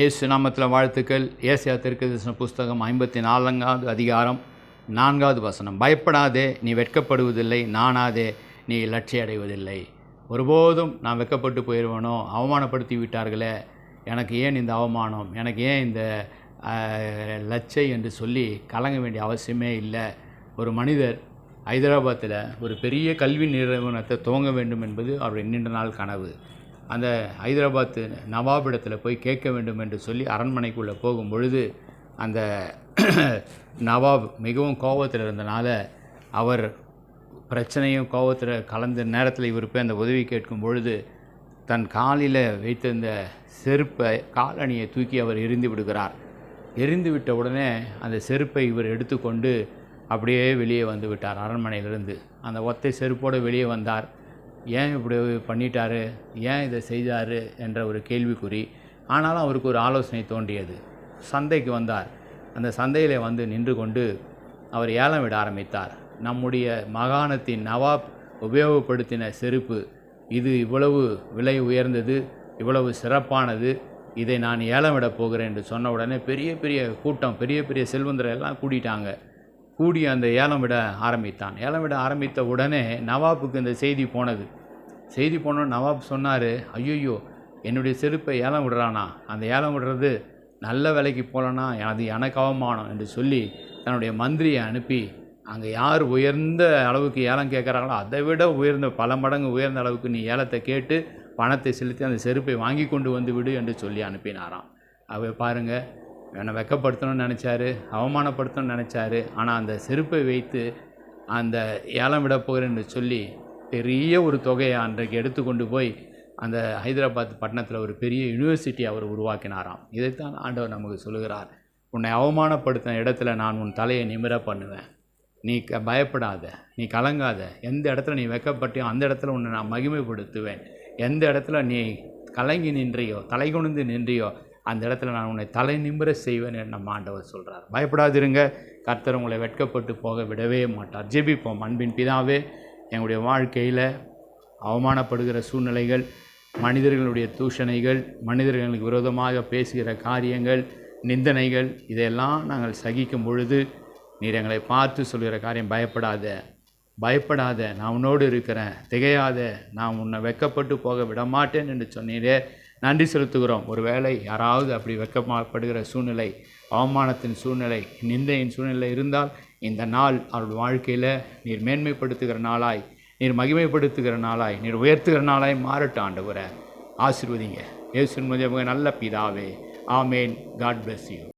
இயேசு நாமத்தில் வாழ்த்துக்கள். ஏசியா திருக்கதர்சன புஸ்தகம் ஐம்பத்தி நாலங்காவது அதிகாரம் நான்காவது வசனம். பயப்படாதே நீ வெட்கப்படுவதில்லை நானாதே நீ லட்சிய அடைவதில்லை ஒருபோதும் நான் வெட்கப்பட்டு போயிடுவேனோ அவமானப்படுத்தி விட்டார்களே எனக்கு ஏன் இந்த அவமானம்? எனக்கு ஏன் இந்த லட்சை என்று சொல்லி கலங்க வேண்டிய அவசியமே இல்லை. ஒரு மனிதர் ஹைதராபாத்தில் ஒரு பெரிய கல்வி நிறுவனத்தை துவங்க வேண்டும் என்பது அவருடைய நீண்ட நாள் கனவு. அந்த ஹைதராபாத்து நவாபிடத்தில் போய் கேட்க வேண்டும் என்று சொல்லி அரண்மனைக்குள்ளே போகும் பொழுது அந்த நவாப் மிகவும் கோபத்தில் இருந்தனால அவர் பிரச்சனையும் கோபத்தில் கலந்த நேரத்தில் இவர் போய் அந்த உதவி கேட்கும் பொழுது தன் காலில் வைத்திருந்த செருப்பை காலணியை தூக்கி அவர் எரிந்து விடுகிறார். எரிந்து விட்ட உடனே அந்த செருப்பை இவர் எடுத்துக்கொண்டு அப்படியே வெளியே வந்து விட்டார் அரண்மனையிலிருந்து. அந்த ஒத்தை செருப்போடு வெளியே வந்தார். ஏன் இப்படி பண்ணிட்டாரு? ஏன் இதை செய்தார்? என்ற ஒரு கேள்விக்குறி. ஆனாலும் அவருக்கு ஒரு ஆலோசனை தோன்றியது. சந்தைக்கு வந்தார். அந்த சந்தையில் வந்து நின்று கொண்டு அவர் ஏலம் விட ஆரம்பித்தார். நம்முடைய மாகாணத்தின் நவாப் உபயோகப்படுத்தின செருப்பு இது இவ்வளவு விலை உயர்ந்தது இவ்வளவு சிறப்பானது இதை நான் ஏலம் விட போகிறேன் என்று சொன்ன உடனே பெரிய பெரிய கூட்டம் பெரிய பெரிய செல்வந்தரை எல்லாம் கூட்டிட்டாங்க கூடி அந்த ஏலம் விட ஆரம்பித்தான். ஏலம் விட ஆரம்பித்த உடனே நவாப்புக்கு இந்த செய்தி போனது. செய்தி போன நவாப் சொன்னார் ஐயோ என்னுடைய செருப்பை ஏலம் விடுறானா? அந்த ஏலம் விடுறது நல்ல வேலைக்கு போகலன்னா அது எனக்கு அவமானம் என்று சொல்லி தன்னுடைய மந்திரியை அனுப்பி அங்கே யார் உயர்ந்த அளவுக்கு ஏலம் கேட்குறாங்களோ அதை விட உயர்ந்த பல மடங்கு உயர்ந்த அளவுக்கு நீ ஏலத்தை கேட்டு பணத்தை செலுத்தி அந்த செருப்பை வாங்கி கொண்டு வந்து விடு என்று சொல்லி அனுப்பினாராம். அவை பாருங்கள் என்னை வெக்கப்படுத்தணும்னு நினச்சாரு அவமானப்படுத்தணும்னு நினச்சாரு. ஆனால் அந்த செருப்பை வைத்து அந்த ஏலம் விட போகிறேன்னு சொல்லி பெரிய ஒரு தொகையை அன்றைக்கு எடுத்துக்கொண்டு போய் அந்த ஹைதராபாத் பட்டணத்தில் ஒரு பெரிய யூனிவர்சிட்டி அவர் உருவாக்கினாராம். இதைத்தான் ஆண்டவர் நமக்கு சொல்லுகிறார். உன்னை அவமானப்படுத்தின இடத்துல நான் உன் தலையை நிமிர பண்ணுவேன். நீ க பயப்படாத. நீ கலங்காத. எந்த இடத்துல நீ வெக்கப்பட்டியோ அந்த இடத்துல உன்னை நான் மகிமைப்படுத்துவேன். எந்த இடத்துல நீ கலங்கி நின்றியோ தலைகுனிந்து நின்றியோ அந்த இடத்துல நான் உன்னை தலை நிமிர செய்வேன் என்று நம்ம ஆண்டவர் சொல்கிறார் பயப்படாதிருங்க. கர்த்தர் உங்களை வெட்கப்பட்டு போக விடவே மாட்டார். ஜெபிப்போம். அன்பின் பிதாவே எங்களுடைய வாழ்க்கையில் அவமானப்படுகிற சூழ்நிலைகள் மனிதர்களுடைய தூஷணைகள் மனிதர்களுக்கு விரோதமாக பேசுகிற காரியங்கள் நிந்தனைகள் இதையெல்லாம் நாங்கள் சகிக்கும் பொழுது நீர் எங்களை பார்த்து சொல்கிற காரியம் பயப்படாத பயப்படாத. நான் உன்னோடு இருக்கிறேன். திகையாத. நான் உன்னை வெக்கப்பட்டு போக விடமாட்டேன் என்று சொன்னீரே. நன்றி செலுத்துகிறோம். ஒருவேளை யாராவது அப்படி வெக்கப்படுகிற சூழ்நிலை அவமானத்தின் சூழ்நிலை நிந்தையின் சூழ்நிலை இருந்தால் இந்த நாள் அவருடைய வாழ்க்கையில் நீர் மேன்மைப்படுத்துகிற நாளாய் நீர் மகிமைப்படுத்துகிற நாளாய் நீர் உயர்த்துகிற நாளாய் மாறட்டும் ஆண்டவரை. ஆசீர்வதிங்க. இயேசுவின் மூலியமாக நல்ல பிதாவே. ஆமேன். God bless you.